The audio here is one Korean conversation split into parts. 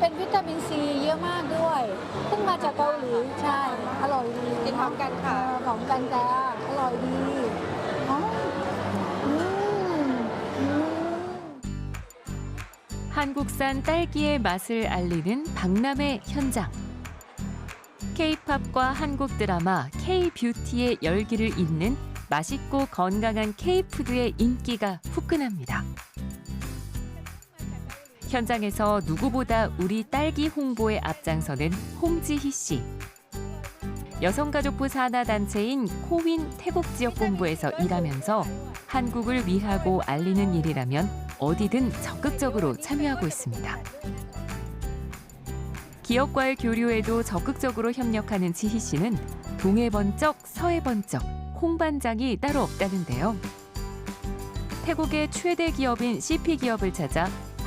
เป็นวิตามินซีเยอะมากด้วยเพิ่งมาจากเกาหลีใช่ อร่อยดี กินพร้อมกันค่ะ เออพร้อมกันจ้าอร่อยดีอ๋ออืมอืม 한국산 딸기의 맛을 알리는 박람회 현장. K-팝과 한국 드라마 K-뷰티의 열기를 잇는 맛있고 건강한 K-푸드의 인기가 후끈합니다. 현장에서 누구보다 우리 딸기 홍보에 앞장서는 홍지희 씨. 여성가족부 산하 단체인 코윈 태국 지역 본부에서 일하면서 한국을 위하고 알리는 일이라면 어디든 적극적으로 참여하고 있습니다. 기업과의 교류에도 적극적으로 협력하는 지희 씨는 동해 번쩍 서해 번쩍 홍반장이 따로 없다는데요. 태국의 최대 기업인 CP 기업을 찾아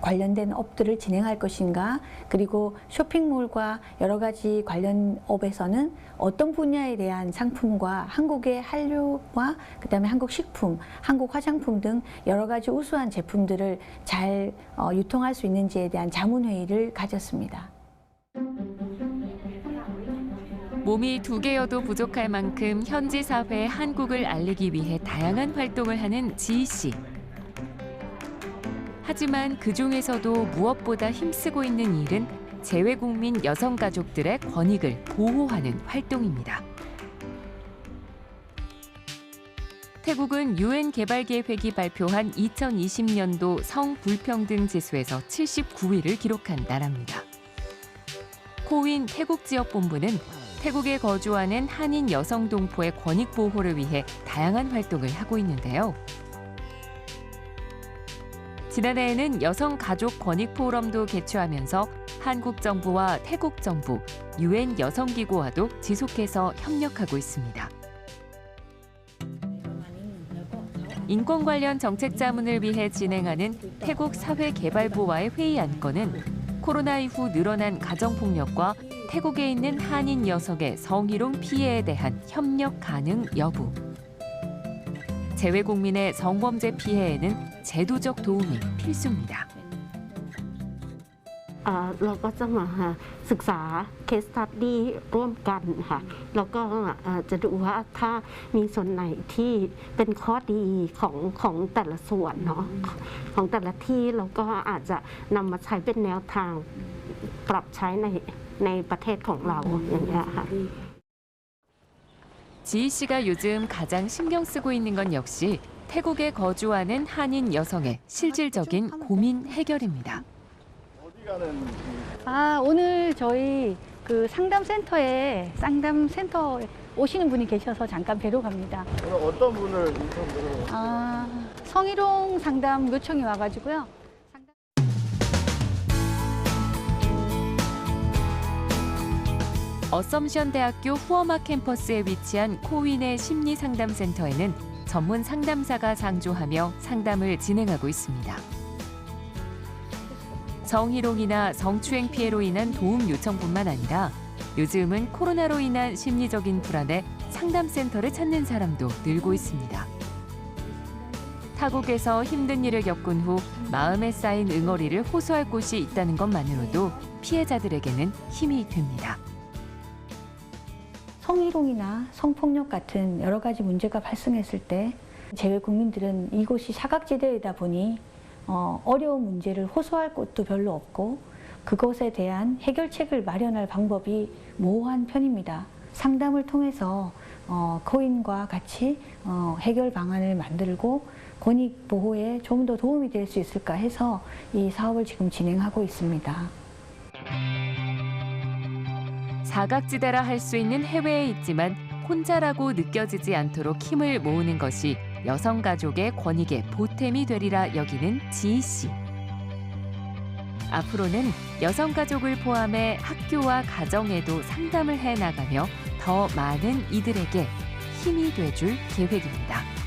관련된 업들을 진행할 것인가 그리고 쇼핑몰과 여러 가지 관련 업에서는 어떤 분야에 대한 상품과 한국의 한류와 그다음에 한국 식품, 한국 화장품 등 여러 가지 우수한 제품들을 잘 어, 유통할 수 있는지에 대한 자문 회의를 가졌습니다. 몸이 두 개여도 부족할 만큼 현지 사회에 한국을 알리기 위해 다양한 활동을 하는 지희 씨. 하지만 그 중에서도 무엇보다 힘쓰고 있는 일은 재외국민 여성 가족들의 권익을 보호하는 활동입니다. 태국은 유엔 개발 계획이 발표한 2020년도 성불평등 지수에서 79위를 기록한 나라입니다. 코윈 태국 지역 본부는 태국에 거주하는 한인 여성 동포의 권익 보호를 위해 다양한 활동을 하고 있는데요. 지난해에는 여성 가족 권익 포럼도 개최하면서 한국 정부와 태국 정부, 유엔 여성 기구와도 지속해서 협력하고 있습니다. 인권 관련 정책 자문을 위해 진행하는 태국 사회개발부와의 회의 안건은 코로나 이후 늘어난 가정폭력과 태국에 있는 한인 여성의 성희롱 피해에 대한 협력 가능 여부. 재외국민의 성범죄 피해에는 제도적 도움이 필수입니다. เอ่อเราก็จะมาศึกษาเคสตัดดี้ร่วมกันค่ะแล้วก็เอ่อจะดูว่าถ้ามีส่วนไหนที่เป็นข้อดีของของแต่ละส่วนเนาะของแต่ละที่เราก็อาจจะนำมาใช้เป็นแนวทางปรับใช้ในในประเทศของเราอย่างเงี้ยค่ะ 지희 씨가 요즘 가장 신경 쓰고 있는 건 역시 태국에 거주하는 한인 여성의 실질적인 고민 해결입니다. 아 오늘 저희 그 상담센터에 상담센터 오시는 분이 계셔서 잠깐 뵈러 갑니다. 오늘 어떤 분을 인터뷰로 아 성희롱 상담 요청이 와가지고요. 어썸션 대학교 후어마 캠퍼스에 위치한 코윈의 심리 상담센터에는 전문 상담사가 상주하며 상담을 진행하고 있습니다. 성희롱이나 성추행 피해로 인한 도움 요청뿐만 아니라 요즘은 코로나로 인한 심리적인 불안에 상담센터를 찾는 사람도 늘고 있습니다. 타국에서 힘든 일을 겪은 후 마음에 쌓인 응어리를 호소할 곳이 있다는 것만으로도 피해자들에게는 힘이 됩니다. 성희롱이나 성폭력 같은 여러 가지 문제가 발생했을 때 재외 국민들은 이곳이 사각지대이다 보니 어, 어려운 문제를 호소할 곳도 별로 없고 그것에 대한 해결책을 마련할 방법이 모호한 편입니다. 상담을 통해서 어, 코인과 같이 어, 해결 방안을 만들고 권익 보호에 좀 더 도움이 될 수 있을까 해서 이 사업을 지금 진행하고 있습니다. 사각지대라 할 수 있는 해외에 있지만 혼자라고 느껴지지 않도록 힘을 모으는 것이 여성 가족의 권익의 보탬이 되리라 여기는 지희 씨. 앞으로는 여성 가족을 포함해 학교와 가정에도 상담을 해 나가며 더 많은 이들에게 힘이 돼줄 계획입니다.